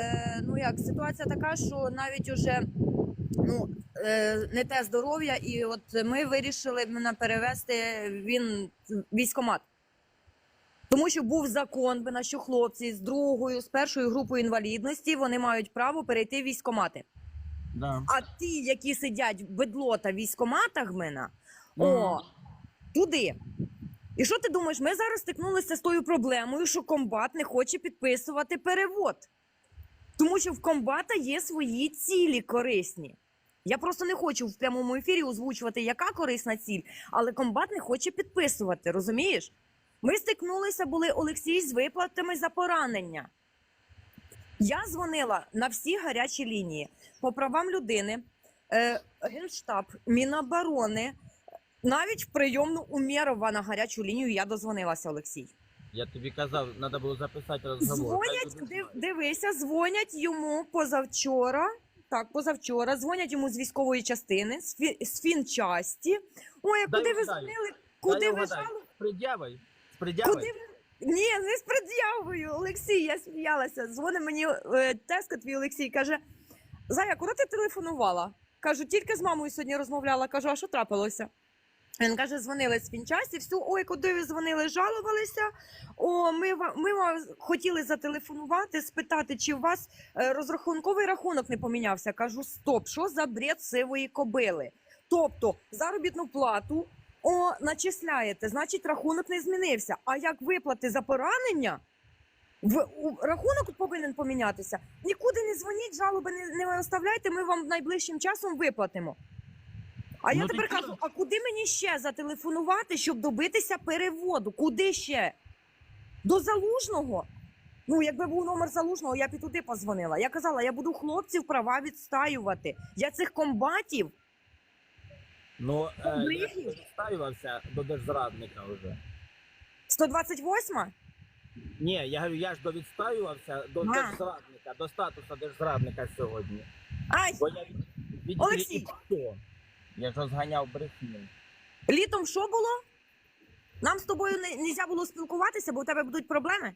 е, ну як ситуація така, що навіть уже ну е, не те здоров'я, і от ми вирішили мене перевести він в військкомат. Тому що був закон, на що хлопці з другою, з першою групою інвалідності вони мають право перейти в військкомати. Да. А ті, які сидять в бедлота в військкоматах, мене, Ну. о, туди. І що ти думаєш? Ми зараз стикнулися з тою проблемою, що комбат не хоче підписувати перевод. Тому що в комбата є свої цілі корисні. Я просто не хочу в прямому ефірі озвучувати, яка корисна ціль, але комбат не хоче підписувати, розумієш? Ми стикнулися були Олексій з виплатами за поранення. Я дзвонила на всі гарячі лінії по правам людини, е, Генштаб, Міноборони, навіть в прийомну Умєрова на гарячу лінію я дозвонилася, Олексій. Я тобі казав, треба було записати розговор. Дзвонять, див, дивися, дзвонять йому позавчора. Так, позавчора дзвонять йому з військової частини, з, фі, з фінчасті. Ой, а Дай куди ви вгадаю. дзвонили? Куди ви вгадай. жали? З пред'явою? З пред'явою? Куди ви? Ні, не з пред'явою. Олексій, я сміялася. Дзвонить мені е, тезка твій Олексій, каже: Зая, куди ти телефонувала? Кажу, тільки з мамою сьогодні розмовляла. Кажу, а що трапилося? Він каже, дзвонили з фінчасті, все, ой, куди ви дзвонили, жалувалися. О, ми, ми хотіли зателефонувати, спитати, чи у вас е, розрахунковий рахунок не помінявся. Кажу, стоп, що за бред сивої кобили? Тобто заробітну плату о, начисляєте, значить рахунок не змінився. А як виплати за поранення? В у, рахунок повинен помінятися. Нікуди не дзвоніть, жалоби не, не оставляйте. Ми вам найближчим часом виплатимо. А я Ну, ти тепер чого? кажу: а куди мені ще зателефонувати, щоб добитися переводу? Куди ще? До залужного? Ну, якби був номер залужного, я б і туди позвонила. Я казала, я буду хлопців права відстаювати. Я цих комбатів. Ну, е, я ставився до держзрадника вже. 128 Ні, я говорю, я ж довідставився до А. держзрадника, до статусу держзрадника сьогодні. Ай, Бо я від, від Олексій. і хто? Я ж розганяв брехню. літом що було? Нам з тобою не можна було спілкуватися, бо у тебе будуть проблеми.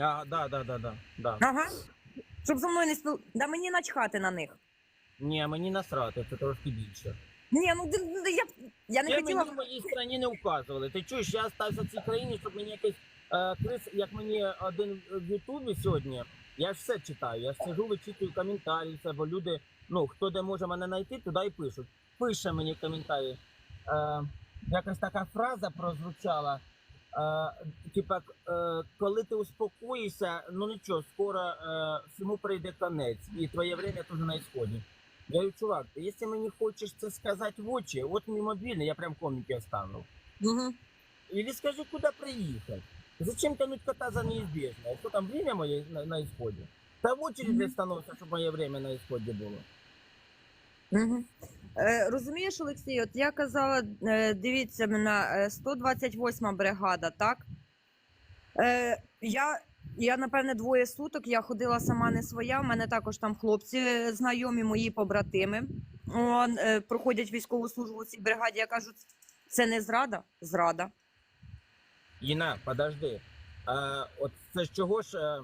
А, да, да, да, да, да. Ага. Щоб зі мною не спіл... Да мені начхати на них. Ні, мені насрати, це трошки більше. Ні, ну я, я не Я хотіла. мені в моїй країні не вказували. Ти чуєш, я стався в цій країні, щоб мені якийсь е, крис, як мені один в Ютубі сьогодні. Я ж все читаю. Я ж сижу, вичитую коментарі, це, бо люди, ну хто де може мене знайти, туди і пишуть. Пише мені коментарі. Е, якась така фраза прозвучала. Е, типа, е, коли ти успокоїшся, ну нічого, скоро е, всьому прийде конець, і твоє время теж на ісході. Я говорю, чувак, якщо мені хочеш це сказати в очі, от мій мобільний, я прям комники оставив. Угу. Или скажи, куда приехать. Зачем тянуть кота за неизбежное? Что там время мое на, на исходе? В очередь Мгм. становится, чтобы мое время на исходе было. Угу. Е, розумієш, Олексій, от я казала, е, дивіться мене, е, 128 бригада, так? Е, я, я, напевне, двоє суток, я ходила сама не своя, в мене також там хлопці е, знайомі, мої побратими. Он, е, проходять військову службу у цій бригаді. Я кажу, це не зрада? Зрада. Іна, подожди. А, от це ж чого ж, е,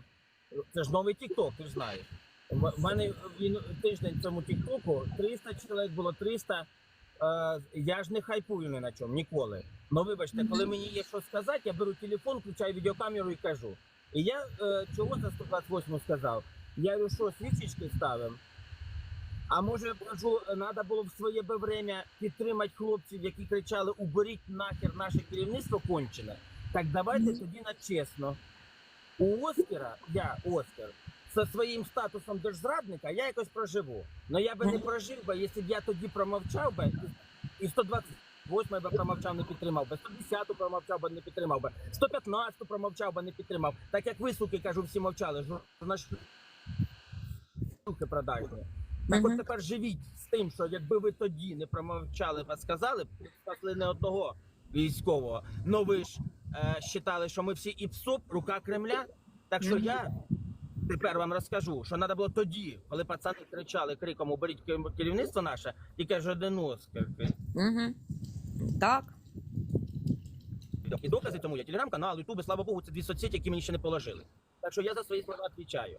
це ж новий тікток, ти ж знаєш. В мене він тиждень цьому тіктоку 300 чоловік було 300. Е, я ж не хайпую ні на чому, ніколи. Ну вибачте, коли мені є що сказати, я беру телефон, включаю відеокамеру і кажу. І я е, чого за 128 сказав? Я говорю, що свічечки ставимо. А може, я кажу, треба було в своє би время підтримати хлопців, які кричали: уберіть нахер наше керівництво кончене. Так давайте тоді на чесно. У Оскара, я Оскар, зі своїм статусом держзрадника я якось проживу. Но я би не прожив би, якщо б я тоді промовчав би, і 128 би промовчав, не підтримав би, 110 промовчав би, не підтримав би, 115 промовчав би, не підтримав. Так як ви, суки, кажу, всі мовчали, журналісти продажні. Так от тепер живіть з тим, що якби ви тоді не промовчали, а сказали, б, спасли не одного військового. Ну ви ж е, считали, що ми всі і ПСОП, рука Кремля. Так що я тепер вам розкажу, що треба було тоді, коли пацани кричали криком уберіть керівництво наше, один Оскар. Угу. Так. І докази тому є телеграм-канал, ютуби, слава Богу, це дві соцсеті, які мені ще не положили. Так що я за свої слова відповідаю.